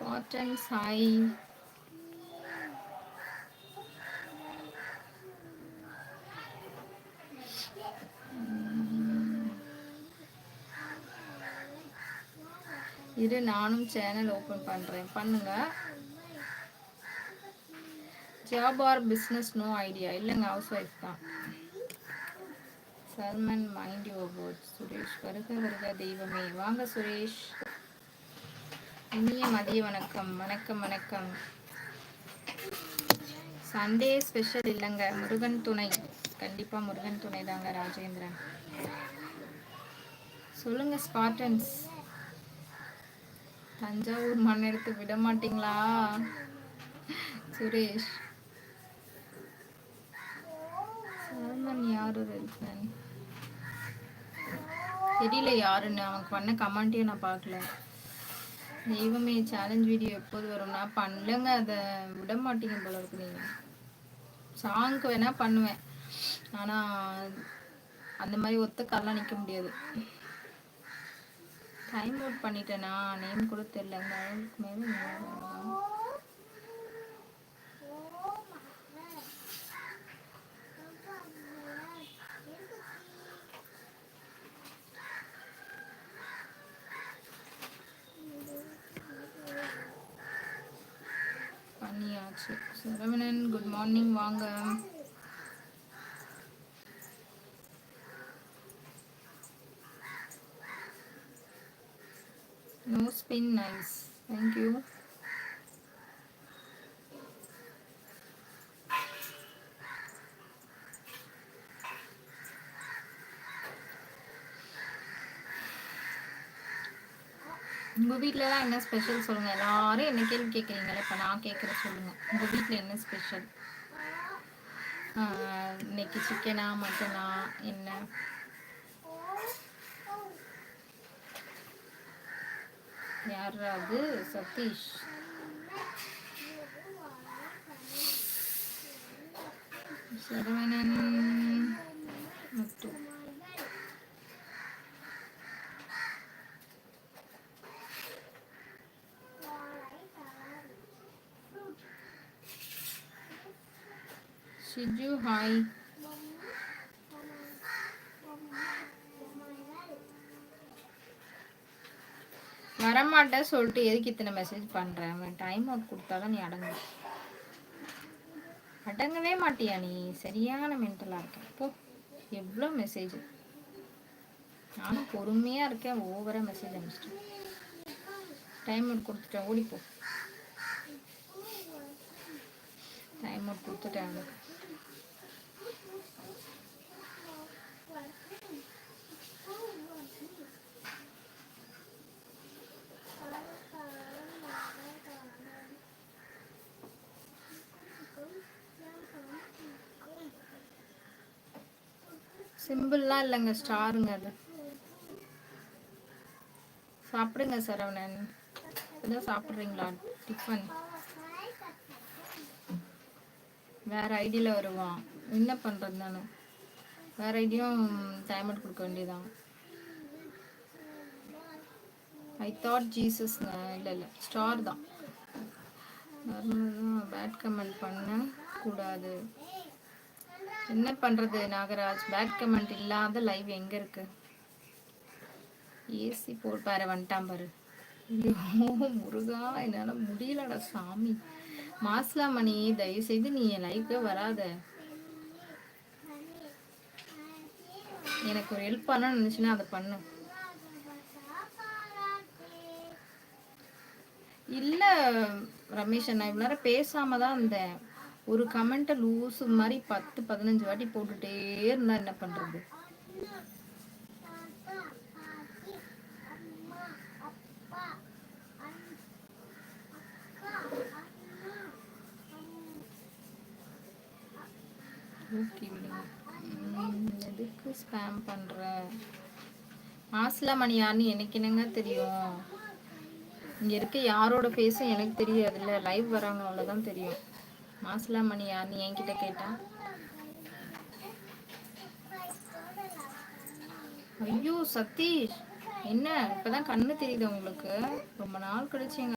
Cotton Sai இரு நானும் channel open பண்ணுறேன் பண்ணுங்க. Job or business no idea இல்லைங்க ஹவுஸ் ஒய்ஃப் தான். Salman mind your word Suresh வருக வருக தெய்வமே. வாங்க சுரேஷ். இனிய மதிய வணக்கம். வணக்கம் வணக்கம். சண்டே ஸ்பெஷல் இல்லைங்க. முருகன் துணை. கண்டிப்பாக முருகன் துணை தாங்க ராஜேந்திரன். சொல்லுங்க ஸ்பாட்டன்ஸ் தஞ்சாவூர் மண் எடுத்து விட மாட்டீங்களா? சுரேஷ். சல்மன் யாரு இருக்கேன் தெரியல யாருன்னு. அவனுக்கு பண்ண கமெண்ட்டையும் நான் பார்க்கல. தெய்வமே சேலஞ்ச் வீடியோ எப்போது வரும்? நான் பண்ணலங்க அதை விட மாட்டீங்க போல இருக்கு நீங்கள் சாங்க்கு வேணா பண்ணுவேன். ஆனால் அந்த மாதிரி ஒத்த கால்லாம் நிற்க முடியாது. டைம் அவுட் பண்ணிட்டேனா? நேம் கூட தெரியலங்க அவளுக்கு மேலே பண்ணியாச்சு குட் மார்னிங் வாங்க no spin nice thank you உங்கள் வீட்டிலலாம் என்ன ஸ்பெஷல் சொல்லுங்கள் எல்லாரும் என்ன கேள்வி கேட்குறீங்களே? இப்போ நான் கேட்குற சொல்லுங்கள் உங்கள் வீட்டில் என்ன ஸ்பெஷல் இன்னைக்கு சிக்கனா மட்டனா என்ன? யாராவது? சதீஷ். சரவணன். முத்து. ஷிஜு ஹாய் வரமாட்டேன் சொல்லிட்டு எதுக்கு இத்தனை மெசேஜ் பண்ணுறேன் அவன் டைம் அவுட் கொடுத்தாதான் நீ அடங்கு. அடங்கவே மாட்டியா நீ? சரியான மென்டலாக இருக்கேன் போ. எவ்வளோ மெசேஜ் நானும் பொறுமையாக இருக்கேன். ஓவராக மெசேஜ் அனுப்பிச்சிட்டேன். டைம் அவுட் கொடுத்துட்டேன். ஓடிப்போ. டைம் அவுட் கொடுத்துட்டேன் அவனுக்கு. சிம்பிள்லாம் இல்லைங்க ஸ்டாருங்க அது. சாப்பிடுங்க சரவணன். இப்பதான் சாப்பிட்றீங்களா? டிஃபன். வேற ஐடியில் வருவான். என்ன பண்ணுறது நான் வேற ஐடியும் டைம் அவுட் கொடுக்க வேண்டியதான் ஐ தாட் ஜீசஸ்ங்க இல்லை இல்லை. ஸ்டார் தான். பேட் கமெண்ட் பண்ண கூடாது என்ன பண்றது நாகராஜ்? பேட் கமெண்ட் இல்லாத லைவ் எங்க இருக்கு? ஏசி போட்டு பாரு வந்துட்டான் பாரு. முருகா என்னால முடியலடா சாமி. மாஸ்லா மணி தயவு செய்து நீ என் லைஃப்ல வராத. எனக்கு ஒரு ஹெல்ப் பண்ண நினைச்சுன்னா அதை பண்ணு. இல்ல ரமேஷ் நான் இவ்வளோ நேரம் பேசாம தான் இருந்தேன். ஒரு கமெண்ட்டை லூசு மாதிரி பத்து பதினஞ்சு வாட்டி போட்டுட்டே இருந்தா என்ன பண்றது? ஓகே உம், எதுக்கு ஸ்பேம் பண்ற? மாசிலா யாருன்னு எனக்கு என்னங்க தெரியும்? இங்க இருக்க யாரோட ஃபேஸும் எனக்கு தெரியாதுல்ல. லைவ் வராங்க அவ்வளவுதான் தெரியும். மாசலா மணி நீ என்கிட்ட கேட்டா? ஐயோ சதீஷ் என்ன? இப்பதான் கண்ணு தெரியுது உங்களுக்கு. ரொம்ப நாள் கழிச்சு